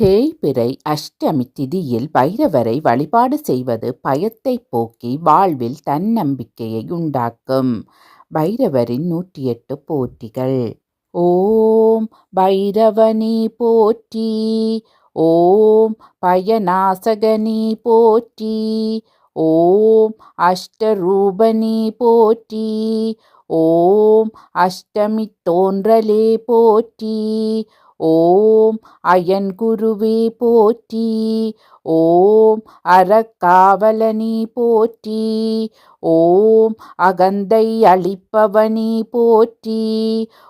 தேய்பிறை அஷ்டமி திதியில் பைரவரை வழிபாடு செய்வது பயத்தை போக்கி வாழ்வில் தன்னம்பிக்கையை உண்டாக்கும். பைரவரின் நூற்றி எட்டு போற்றிகள். ஓம் பைரவனி போற்றி. ஓம் பயநாசகனி போற்றி. ஓம் அஷ்டரூபனி போற்றி. ஓம் அஷ்டமி தோன்றலே போற்றி. ஓம் அயன் குருவே போற்றி. ஓம் அறக்காவலனி போற்றி. ஓம் அகந்தை அளிப்பவனி போற்றி.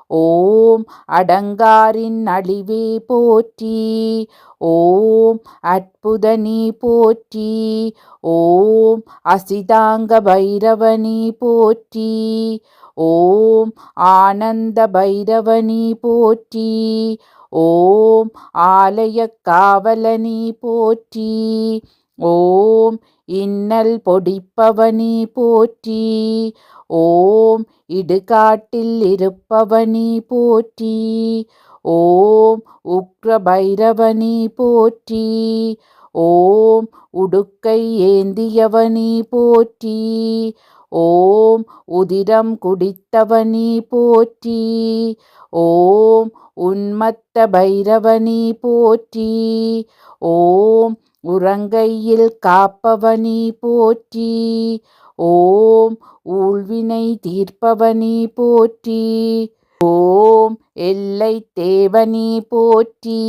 ஓம் அடங்காரின் அழிவே போற்றி. ஓம் அற்புதனி போற்றி. ஓம் அசிதாங்க பைரவனி போற்றி. ஓம் ஆனந்த பைரவனி போற்றி. ஓம் ஆலய காவலனி போற்றி ஓம் இன்னல் பொடிப்பவனி போற்றி ஓம் இடுகாட்டில் இருப்பவனி போற்றி ஓம் உக்ரபைரவனி போற்றி ஓம் உடுக்கை ஏந்தியவனி போற்றி ஓம் உதிரம் குடித்தவனி போற்றி. ஓம் உன்மத்த பைரவனி போற்றி. ஓம் உறங்கையில் காப்பவனி போற்றி. ஓம் ஊழ்வினை தீர்ப்பவனி போற்றி. ஓம் எல்லை தேவனி போற்றி.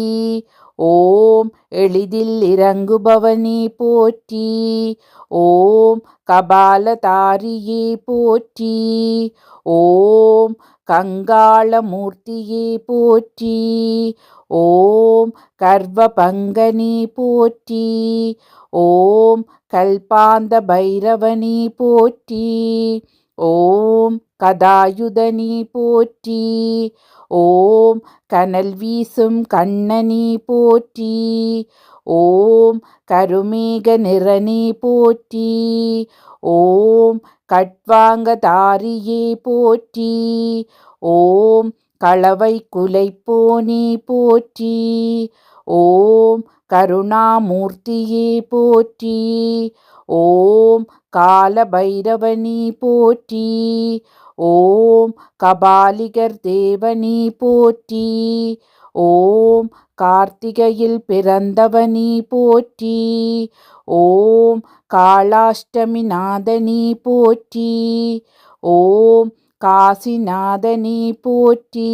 ஓம் எளிதில் இறங்குபவனி போற்றி. ஓம் கபாலதாரியே போற்றி. ஓம் கங்காளமூர்த்தியே போற்றி. ஓம் கர்வபங்கனி போற்றி. ஓம் கல்பாந்த பைரவனி போற்றி. ஓம் கதாயுதனி போற்றி ஓம் கனல் வீசும் கண்ணனி போற்றி ஓம் கருமேக நிறனி போற்றி ஓம் கட்வாங்கதாரியே போற்றி ஓம் களவை குலைப்போனே போற்றி ஓம் கருணாமூர்த்தியே போற்றி ஓம் காலபைரவனி போற்றி. ஓம் கபாலிகர் தேவனி போற்றி. ஓம் கார்த்திகையில் பிறந்தவனி போற்றி. ஓம் காளாஷ்டமி நாதனி போற்றி. ஓம் காசிநாதனி போற்றி.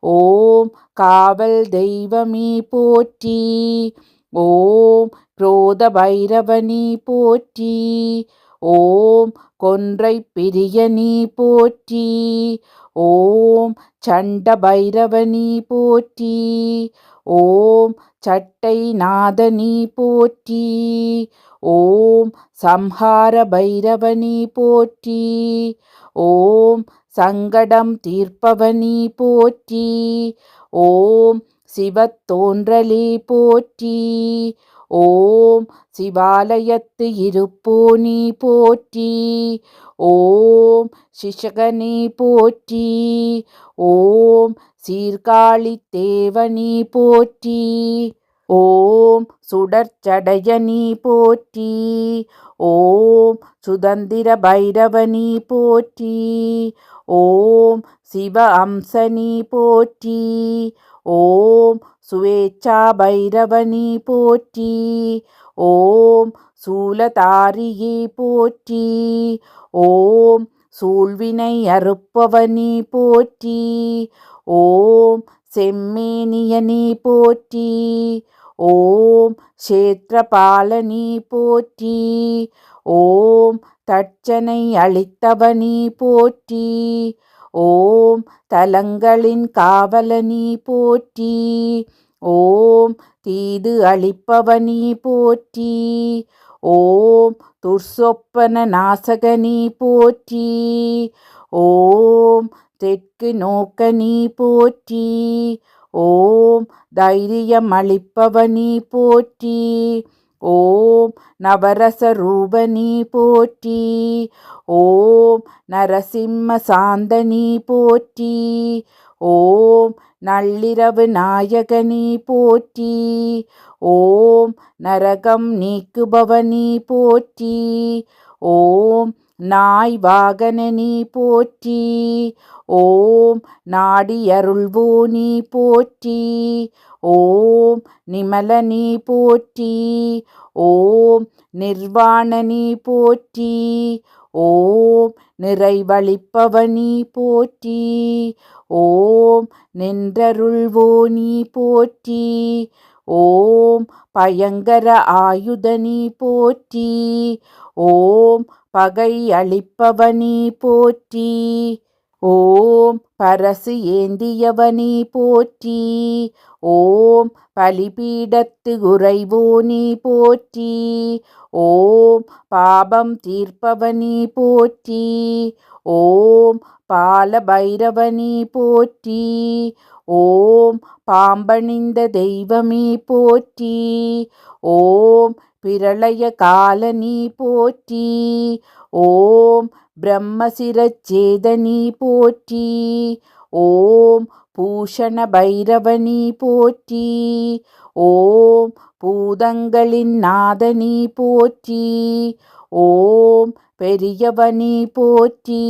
ஓம் காவல் தெய்வமி போற்றி. ஓம் குரோத பைரவனி போற்றி ஓம் கொன்றை பிரியனி போற்றி ஓம் சண்ட பைரவனி போற்றி ஓம் சட்டை நாதனி போற்றி ஓம் சம்ஹார பைரவனி போற்றி ஓம் சங்கடம் தீர்ப்பவனி போற்றி ஓம் சிவத்தோன்றலே போற்றி. ஓம் சிவாலயத்து இருப்போனி போற்றி. ஓம் சிஷகனி போற்றி. ஓம் சீர்காழி தேவனி போற்றி. ஓம் சுடற்சடையனி போற்றி. ஓம் சுதந்திர பைரவனி போற்றி. ஓம் சிவ அம்சனி போற்றி. ஓம் சுவேச்சா பைரவனி போற்றி. ஓம் சூலதாரியே போற்றி. ஓம் சூழ்வினை அறுப்பவனி போற்றி. ஓம் செம்மேனியனி போற்றி. ஓம் க்ஷேத்திரபாலனி போற்றி. ஓம் தட்சனை அளித்தவனி போற்றி. ஓம் தலங்களின் காவலனி போற்றி. ஓம் தீது அளிப்பவனி போற்றி. ஓம் துர்சொப்பன நாசகனி போற்றி. ஓம் தெற்கு நோக்கனி போற்றி. ஓம் தைரியம் அளிப்பவனி போற்றி ஓம் நவரச ரூபனி போற்றி ஓம் நரசிம்ம சாந்தனி போற்றி ஓம் நள்ளிரவு நாயகனி போற்றி ஓம் நரகம் நீக்குபவனி போற்றி ஓம் நாய் வாகனனி போற்றி. ஓம் நாடியருள்வோ நீ போற்றி. ஓம் நிமலனி போற்றி. ஓம் நிர்வாணனி போற்றி. ஓம் நிறைவழிப்பவனி போற்றி. ஓம் நின்றருள்வோ நீ போற்றி. ஓம் பயங்கர ஆயுதனி போற்றி. ஓம் பகை அளிப்பவனி போற்றி. ஓம் பரசு ஏந்தியவனி போற்றி. ஓம் பலிபீடத்து உறைவோனி போற்றி. ஓம் பாபம் தீர்ப்பவனி போற்றி. ஓம் பாலபைரவனி போற்றி. ஓம் பாம்பணிந்த தெய்வமே போற்றி. ஓம் பிரளய காலனி போற்றி. ஓம் பிரம்மசிரச்சேதனி போற்றி. ஓம் பூஷண பைரவனி போற்றி. ஓம் பூதங்களின் நாதனி போற்றி. ஓம் பெரியவனி போற்றி.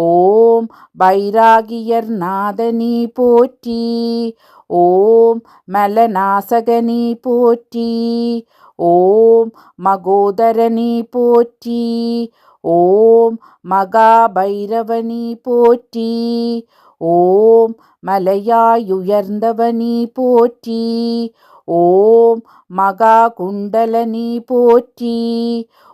ஓம் பைராகியர் நாதனி போற்றி. ஓம் மலநாசகனி போற்றி. ஓம் மகோதரனி போற்றி. ஓம் மகாபைரவனி போற்றி. ஓம் மலையாயுயர்ந்தவனி போற்றி. ஓம் மகா குண்டலனி போற்றி.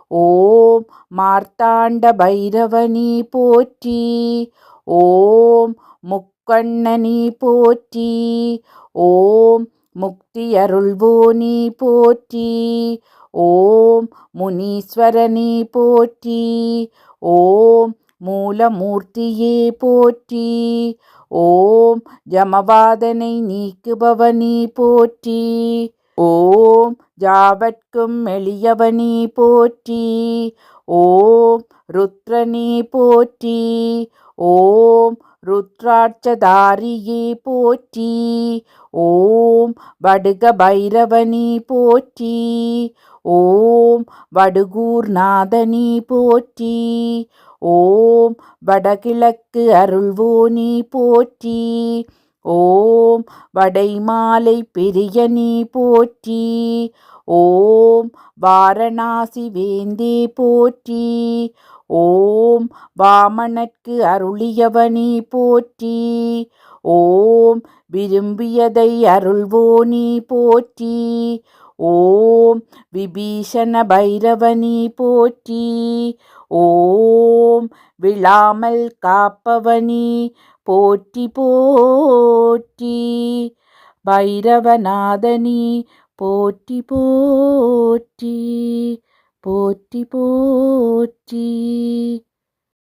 ஓம் மார்த்தாண்ட பைரவனி போற்றி. ஓம் முக்கண்ணனி போற்றி. ஓம் முக்தி அருள்வோனி போற்றி. ஓம் முனீஸ்வரனி போற்றி. ஓம் மூலமூர்த்தியே போற்றி. ஓம் ஜமவாதனை நீக்குபவனி போற்றி. ஓம் ஜாவட்கும் எளியவனி போற்றி. ஓம் ருத்ரனி போற்றி. ஓம் ருத்ராட்சதாரியே போற்றி. ஓம் வடுக பைரவனி போற்றி. ஓம் வடுகூர்நாதனி போற்றி. ஓம் வடகிழக்கு அருள்வோனி போற்றி. ஓம் வடைமாலை பெரியனி போற்றி. ஓம் வாரணாசி வேந்தே போற்றி. ஓம் வாமனற்கு அருளியவனி போற்றி. ஓம் விரும்பியதை அருள்வோனி போற்றி. ஓம் விபீஷண பைரவனி போற்றி. ஓம். விழாமல் காப்பவனி போற்றி போற்றி. பைரவநாதனி போற்றி போற்றி. போற்றி போற்றி.